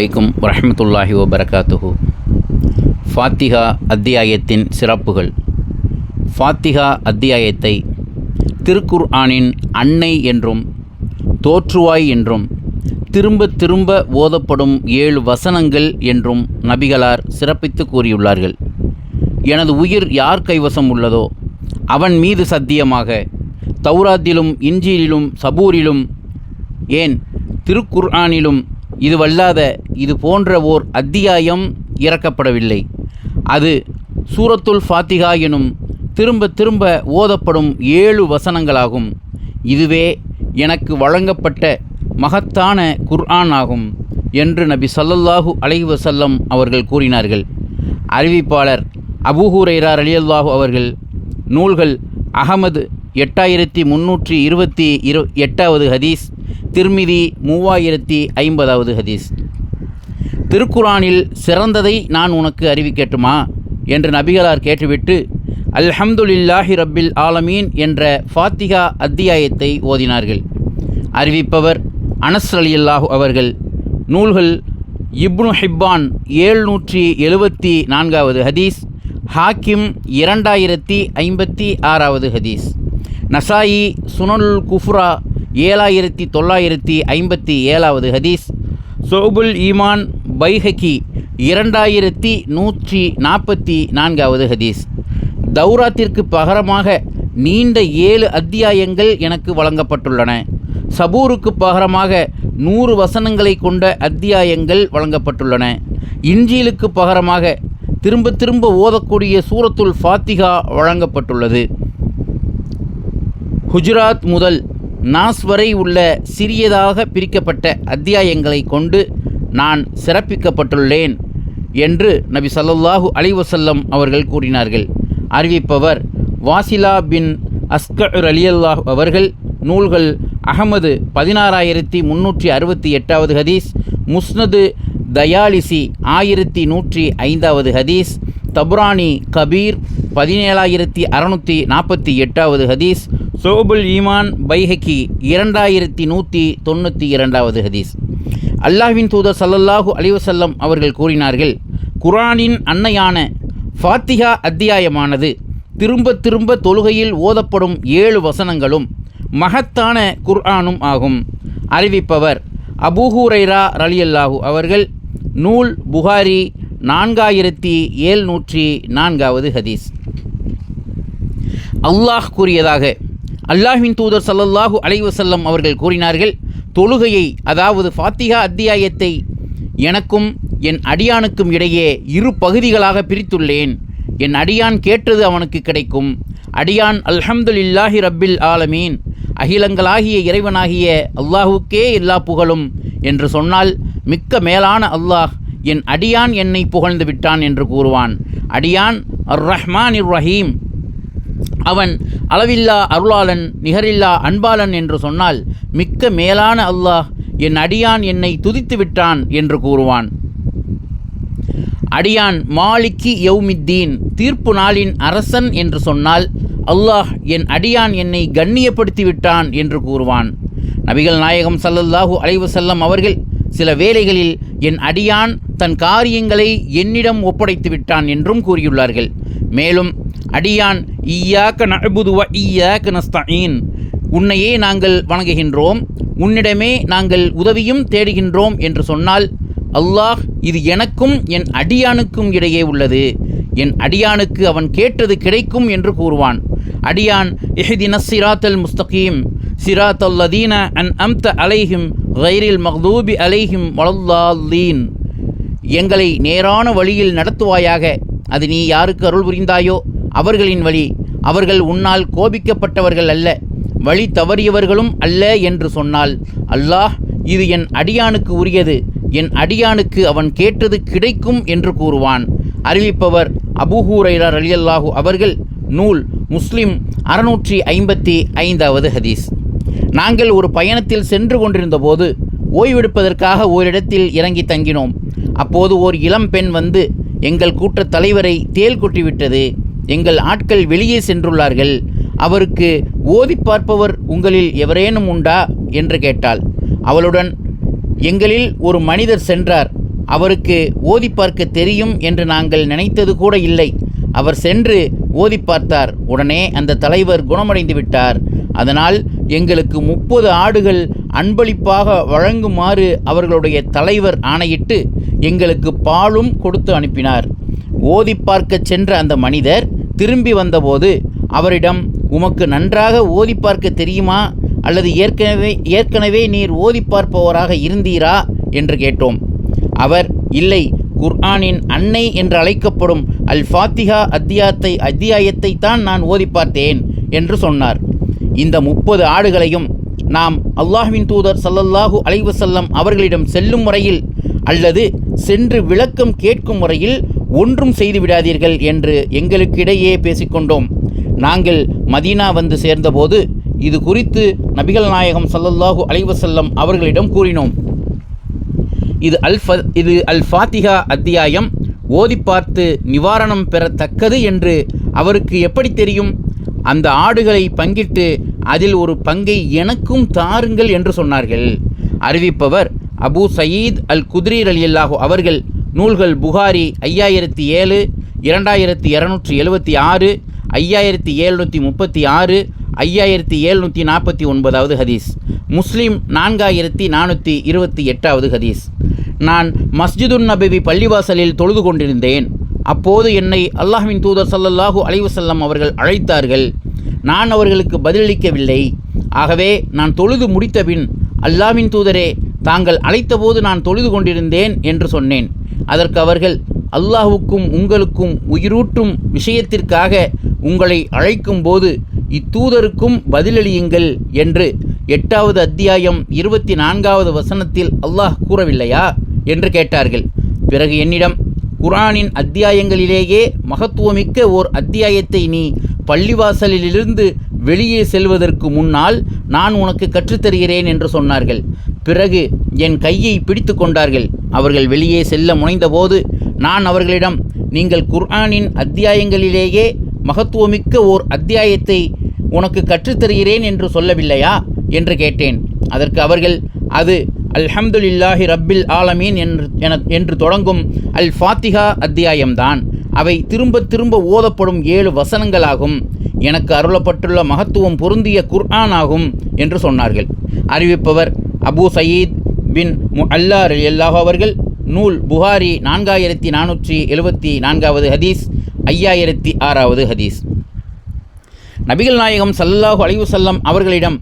வைக்கும் வரமத்துல்லாஹி வபரகாத்துஹு. ஃபாத்திகா அத்தியாயத்தின் சிறப்புகள். ஃபாத்திகா அத்தியாயத்தை திருக்குர் ஆனின் அன்னை என்றும் தோற்றுவாய் என்றும் திரும்ப திரும்ப ஓதப்படும் ஏழு வசனங்கள் என்றும் நபிகளார் சிறப்பித்து கூறியுள்ளார்கள். எனது உயிர் யார் கைவசம் உள்ளதோ அவன் மீது சத்தியமாக தௌராத்திலும் இஞ்சியிலும் சபூரிலும் ஏன் திருக்குர்ஆனிலும் இதுவல்லாத இது போன்ற ஓர் அத்தியாயம் இறக்கப்படவில்லை. அது சூரத்துல் ஃபாத்திகா எனும் திரும்ப திரும்ப ஓதப்படும் ஏழு வசனங்களாகும். இதுவே எனக்கு வழங்கப்பட்ட மகத்தான குர்ஆன் ஆகும் என்று நபி சல்லல்லாஹு அலைஹி வசல்லம் அவர்கள் கூறினார்கள். அறிவிப்பாளர் அபூஹுரைரா அலியல்லாஹு அவர்கள் நூல்கள் அகமது எட்டாயிரத்தி முன்னூற்றி இருபத்தி இரு எட்டாவது ஹதீஸ் திருமிதி மூவாயிரத்தி ஐம்பதாவது ஹதீஸ். திருக்குரானில் சிறந்ததை நான் உனக்கு அறிவிக்கட்டுமா என்று நபிகளார் கேட்டுவிட்டு அல்ஹம்துலில்லாஹி ரப்பில் ஆலமீன் என்ற ஃபாத்திகா அத்தியாயத்தை ஓதினார்கள். அறிவிப்பவர் அனஸ் ரலியல்லாஹு அவர்கள். நூல்கள் இப்னு ஹிப்பான் ஏழ்நூற்றி எழுபத்தி நான்காவது ஹதீஸ் ஹாக்கிம் இரண்டாயிரத்தி ஐம்பத்தி ஆறாவது ஹதீஸ். நசாயி சுனல் குஃப்ரா ஏழாயிரத்தி தொள்ளாயிரத்தி ஐம்பத்தி ஏழாவது ஹதீஸ். சோபுல் ஈமான் பைஹகி இரண்டாயிரத்தி நூற்றி நாற்பத்தி நான்காவது ஹதீஸ். தௌராத்திற்கு பகரமாக நீண்ட ஏழு அத்தியாயங்கள் எனக்கு வழங்கப்பட்டுள்ளன. சபூருக்கு பகரமாக நூறு வசனங்களை கொண்ட அத்தியாயங்கள் வழங்கப்பட்டுள்ளன. இஞ்சிலுக்கு பகரமாக திரும்ப திரும்ப ஓதக்கூடிய சூரத்துல் ஃபாத்திகா வழங்கப்பட்டுள்ளது. குஜராத் முதல் நாஸ் வரை உள்ள சிறியதாக பிரிக்கப்பட்ட அத்தியாயங்களை கொண்டு நான் சிறப்பிக்கப்பட்டுள்ளேன் என்று நபி சல்லல்லாஹு அலிவசல்லம் அவர்கள் கூறினார்கள். அறிவிப்பவர் வாசிலா பின் அஸ்கர் அலியல்லாஹ் அவர்கள். நூல்கள் அகமது பதினாறாயிரத்தி முன்னூற்றி அறுபத்தி எட்டாவது ஹதீஸ். முஸ்னது தயாலிசி ஆயிரத்தி நூற்றி ஐந்தாவது ஹதீஸ். தப்ரானி கபீர் பதினேழாயிரத்தி அறநூற்றி நாற்பத்தி எட்டாவது ஹதீஸ். சோபுல் ஈமான் பைஹக்கி இரண்டாயிரத்தி நூற்றி தொண்ணூற்றி இரண்டாவது ஹதீஸ். அல்லாஹ்வின் தூதர் சல்லல்லாஹு அலிவசல்லம் அவர்கள் கூறினார்கள் குர்ஆனின் அன்னையான ஃபாத்திஹா அத்தியாயமானது திரும்ப திரும்ப தொழுகையில் ஓதப்படும் ஏழு வசனங்களும் மகத்தான குர்ஆனும் ஆகும். அறிவிப்பவர் அபூஹூரைரா ரலியல்லாஹு அவர்கள் நூல் புகாரி நான்காயிரத்தி ஏழ்நூற்றி நான்காவது ஹதீஸ். அல்லாஹ் கூறியதாக அல்லாஹின் தூதர் சல்லல்லாஹு அலைவசல்லம் அவர்கள் கூறினார்கள் தொழுகையை அதாவது ஃபாத்திஹா அத்தியாயத்தை எனக்கும் என் அடியானுக்கும் இடையே இரு பகுதிகளாக பிரித்துள்ளேன். என் அடியான் கேட்டது அவனுக்கு கிடைக்கும். அடியான் அல்ஹம்துலில்லாஹி ரப்பில் ஆலமீன். அகிலங்களாகிய இறைவனாகிய அல்லாஹுக்கே எல்லா புகழும் என்று சொன்னால் மிக்க மேலான அல்லாஹ் என் அடியான் என்னை புகழ்ந்து விட்டான் என்று கூறுவான். அடியான் அர் ரஹ்மான் இர் ரஹீம் அவன் அளவில்லா அருளாளன் நிகரில்லா அன்பாளன் என்று சொன்னால் மிக்க மேலான அல்லாஹ் என் அடியான் என்னை துதித்து விட்டான் என்று கூறுவான். அடியான் மாலிக்கி யௌமித்தீன் தீர்ப்பு நாளின் அரசன் என்று சொன்னால் அல்லாஹ் என் அடியான் என்னை கண்ணியப்படுத்தி விட்டான் என்று கூறுவான். நபிகள் நாயகம் சல்லல்லாஹு அலைவு செல்லம் அவர்கள் சில வேளைகளில் என் அடியான் தன் காரியங்களை என்னிடம் ஒப்படைத்து விட்டான் என்றும் கூறியுள்ளார்கள். மேலும் அடியான் ஈயாக்க நஅபுது வ ஈயாக்க நஸ்தஈன். உன்னையே நாங்கள் வணங்குகின்றோம். உன்னிடமே நாங்கள் உதவியும் தேடுகின்றோம். என்று சொன்னால் அல்லாஹ் இது எனக்கும் என் அடியானுக்கும் இடையே உள்ளது. என் அடியானுக்கு அவன் கேட்டது கிடைக்கும் என்று கூறுவான். அடியான் இஹ்தின சிராத்தல் முஸ்தகீம். சிராத் அல்லதீன அன் அம்த அலைஹிம் கைரில் மக்தூபி அலைஹிம் வளல்லாலீன் எங்களை நேரான வழியில் நடத்துவாயாக. அது நீ யாருக்கு அருள் புரிந்தாயோ? அவர்களின் வழி. அவர்கள் உன்னால் கோபிக்கப்பட்டவர்கள் அல்ல வழி தவறியவர்களும் அல்ல என்று சொன்னால் அல்லாஹ் இது என் அடியானுக்கு உரியது. என் அடியானுக்கு அவன் கேட்டது கிடைக்கும் என்று கூறுவான். அறிவிப்பவர் அபுஹூரைரார் அலியல்லாஹு அவர்கள். நூல் முஸ்லிம் அறுநூற்றி ஐம்பத்தி ஐந்தாவது ஹதீஸ். நாங்கள் ஒரு பயணத்தில் சென்று கொண்டிருந்தபோது ஓய்வெடுப்பதற்காக ஓரிடத்தில் இறங்கி தங்கினோம். அப்போது ஓர் இளம் பெண் வந்து எங்கள் கூட்டத் தலைவரை தேல் கொட்டிவிட்டது. எங்கள் ஆட்கள் வெளியே சென்றுள்ளார்கள். அவருக்கு ஓதி பார்ப்பவர் உங்களில் எவரேனும் உண்டா? என்று கேட்டாள். அவளுடன் எங்களில் ஒரு மனிதர் சென்றார். அவருக்கு ஓதி பார்க்க தெரியும் என்று நாங்கள் நினைத்தது கூட இல்லை. அவர் சென்று ஓதி பார்த்தார். உடனே அந்த தலைவர் குணமடைந்து விட்டார். அதனால் எங்களுக்கு முப்பது ஆடுகள் அன்பளிப்பாக வழங்குமாறு அவர்களுடைய தலைவர் ஆணையிட்டு எங்களுக்கு பாலும் கொடுத்து அனுப்பினார். ஓதி பார்க்கச் சென்ற அந்த மனிதர் திரும்பி வந்தபோது அவரிடம் உமக்கு நன்றாக ஓதி பார்க்க தெரியுமா? அல்லது ஏற்கனவே ஏற்கனவே நீர் ஓதி பார்ப்பவராக இருந்தீரா? என்று கேட்டோம். அவர் இல்லை. குர்ஆனின் அன்னை என்று அழைக்கப்படும் அல் ஃபாத்திஹா அத்தியாத்தை அத்தியாயத்தை தான் நான் ஓதி பார்த்தேன் என்று சொன்னார். இந்த முப்பது ஆடுகளையும் நாம் அல்லாஹ்வின் தூதர் சல்லல்லாஹு அலைவசல்லம் அவர்களிடம் செல்லும் முறையில் அல்லது சென்று விளக்கம் கேட்கும் முறையில் ஒன்றும் செய்து விடாதீர்கள் என்று எங்களுக்கிடையே பேசிக்கொண்டோம். நாங்கள் மதீனா வந்து சேர்ந்தபோது இது குறித்து நபிகள் நாயகம் சல்லல்லாஹு அலைவசல்லம் அவர்களிடம் கூறினோம். இது அல்ஃப இது அல் ஃபாத்திகா அத்தியாயம். ஓதி பார்த்து நிவாரணம் பெறத்தக்கது என்று அவருக்கு எப்படி தெரியும்? அந்த ஆடுகளை பங்கிட்டு அதில் ஒரு பங்கை எனக்கும் தாருங்கள் என்று சொன்னார்கள். அறிவிப்பவர் அபு சயீத் அல் குதிரி அலியல்லாஹு அவர்கள். நூல்கள் புகாரி ஐயாயிரத்தி ஏழு இரண்டாயிரத்தி இரநூற்றி எழுபத்தி ஆறு ஐயாயிரத்தி எழுநூற்றி முப்பத்தி ஆறு ஐயாயிரத்தி எழுநூற்றி நாற்பத்தி ஒன்பதாவது ஹதீஸ். முஸ்லீம் நான்காயிரத்தி நானூற்றி இருபத்தி எட்டாவது ஹதீஸ். நான் மஸ்ஜிதுன் நபவி பள்ளிவாசலில் தொழுது கொண்டிருந்தேன். அப்போது என்னை அல்லாஹ்வின் தூதர் சல்லல்லாஹு அலைவசல்லம் அவர்கள் அழைத்தார்கள். நான் அவர்களுக்கு பதிலளிக்கவில்லை. ஆகவே நான் தொழுது முடித்தபின் அல்லாஹ்வின் தூதரே தாங்கள் அழைத்தபோது நான் தொழுது கொண்டிருந்தேன் என்று சொன்னேன். அதற்கு அவர்கள் அல்லாஹுக்கும் உங்களுக்கும் உயிரூட்டும் விஷயத்திற்காக உங்களை அழைக்கும்போது இத்தூதருக்கும் பதிலளியுங்கள் என்று எட்டாவது அத்தியாயம் இருபத்தி நான்காவது வசனத்தில் அல்லாஹ் கூறவில்லையா? என்று கேட்டார்கள். பிறகு என்னிடம் குரானின் அத்தியாயங்களிலேயே மகத்துவமிக்க ஓர் அத்தியாயத்தை நீ பள்ளிவாசலிலிருந்து வெளியே செல்வதற்கு முன்னால் நான் உனக்கு கற்றுத்தருகிறேன் என்று சொன்னார்கள். பிறகு என் கையை பிடித்து கொண்டார்கள். அவர்கள் வெளியே செல்ல முனைந்தபோது நான் அவர்களிடம் நீங்கள் குர்ஆனின் அத்தியாயங்களிலேயே மகத்துவமிக்க ஓர் அத்தியாயத்தை உனக்கு கற்றுத்தருகிறேன் என்று சொல்லவில்லையா? என்று கேட்டேன். அதற்கு அவர்கள் அது அல்ஹம்துலில்லாஹி ரப்பில் ஆலமீன் என்று என என்று தொடங்கும் அல் ஃபாத்திஹா அத்தியாயம்தான். அவை திரும்ப திரும்ப ஓதப்படும் ஏழு வசனங்களாகும். எனக்கு அருளப்பட்டுள்ள மகத்துவம் பொருந்திய குர்ஆன் ஆகும் என்று சொன்னார்கள். அறிவிப்பவர் அபூ சயீத் பின் மு அல்லா அல்லாஹ் அவர்கள் நூல் புகாரி நான்காயிரத்தி நானூற்றி எழுபத்தி நான்காவது ஹதீஸ் ஐயாயிரத்தி ஆறாவது ஹதீஸ். நபிகள் நாயகம் சல்லாஹு அலைஹி அவர்களிடம்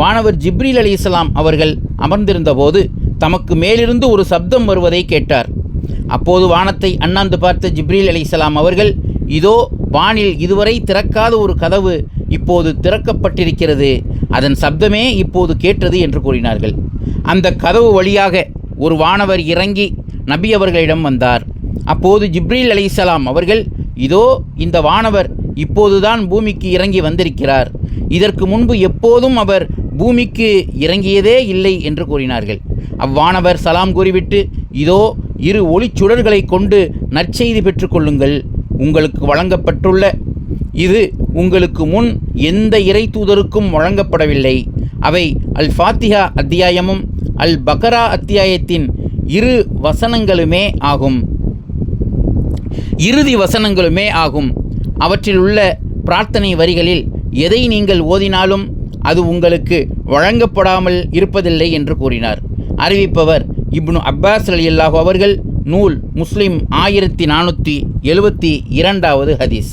வானவர் ஜிப்ரீல் அலைஹிஸ்ஸலாம் அவர்கள் அமர்ந்திருந்தபோது தமக்கு மேலிருந்து ஒரு சப்தம் வருவதை கேட்டார். அப்போது வானத்தை அண்ணாந்து பார்த்த ஜிப்ரீல் அலைஹிஸ்ஸலாம் அவர்கள் இதோ வானில் இதுவரை திறக்காத ஒரு கதவு இப்போது திறக்கப்பட்டிருக்கிறது. அதன் சப்தமே இப்போது கேட்டது என்று கூறினார்கள். அந்த கதவு வழியாக ஒரு வானவர் இறங்கி நபி அவர்களிடம் வந்தார். அப்போது ஜிப்ரீல் அலிசலாம் அவர்கள் இதோ இந்த வானவர் இப்போதுதான் பூமிக்கு இறங்கி வந்திருக்கிறார். இதற்கு முன்பு எப்போதும் அவர் பூமிக்கு இறங்கியதே இல்லை என்று கூறினார்கள். அவ்வானவர் சலாம் கூறிவிட்டு இதோ இரு ஒளிச்சுடர்களை கொண்டு நற்செய்தி பெற்றுக்கொள்ளுங்கள் உங்களுக்கு வழங்கப்பட்டுள்ள இது உங்களுக்கு முன் எந்த இறை தூதருக்கும் வழங்கப்படவில்லை. அவை அல் ஃபாத்திஹா அத்தியாயமும் அல் பக்கரா அத்தியாயத்தின் இரு வசனங்களுமே ஆகும். இறுதி வசனங்களுமே ஆகும். அவற்றில் உள்ள பிரார்த்தனை வரிகளில் எதை நீங்கள் ஓதினாலும் அது உங்களுக்கு வழங்கப்படாமல் இருப்பதில்லை என்று கூறினார். அறிவிப்பவர் இப்னு அப்பாஸ் ரலியல்லாஹு அவர்கள் நூல் முஸ்லிம் ஆயிரத்தி நானூற்றி எழுபத்தி இரண்டாவது ஹதீஸ்.